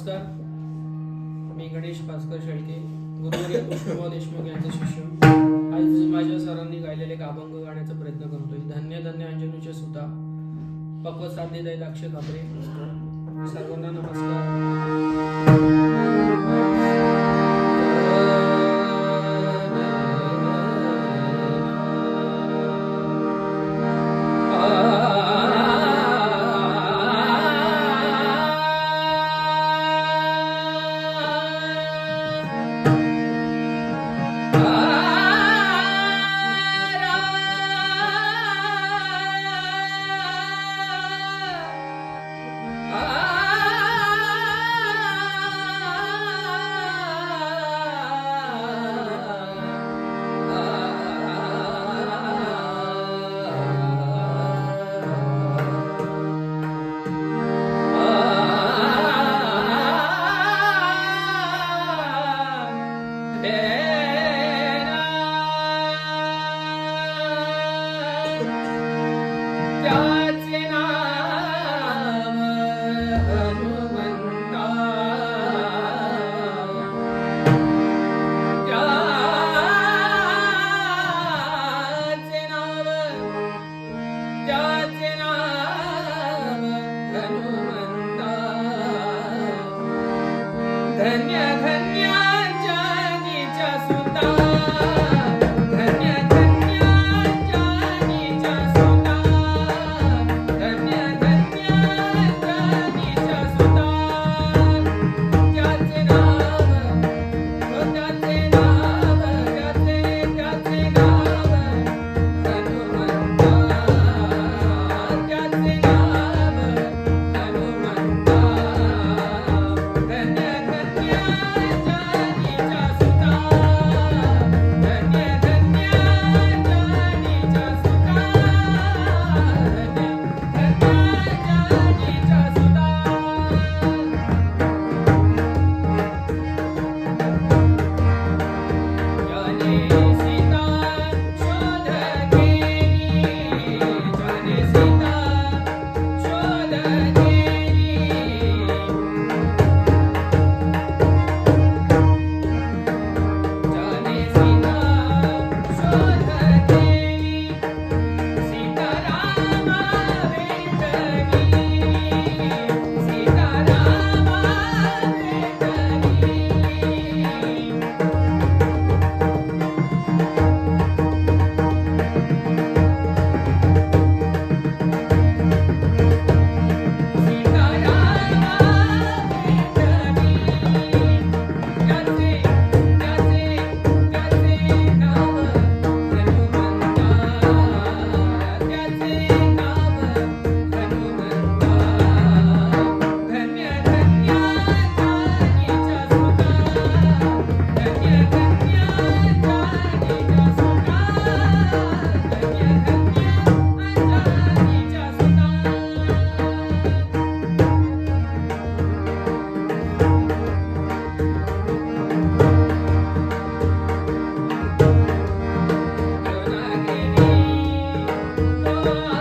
नमस्कार. मी गणेश भास्कर शेळके गुरुवर्य कृष्णभाऊ देशमुख यांचे शिष्य. आज माझ्या सरांनी गायलेले एक अभंग गाण्याचा प्रयत्न करतोय. धन्य धन्य अंजनीचे सुता पक्व साधे दै कापरे. धन्य धन्य जानीच्या Bye. Oh.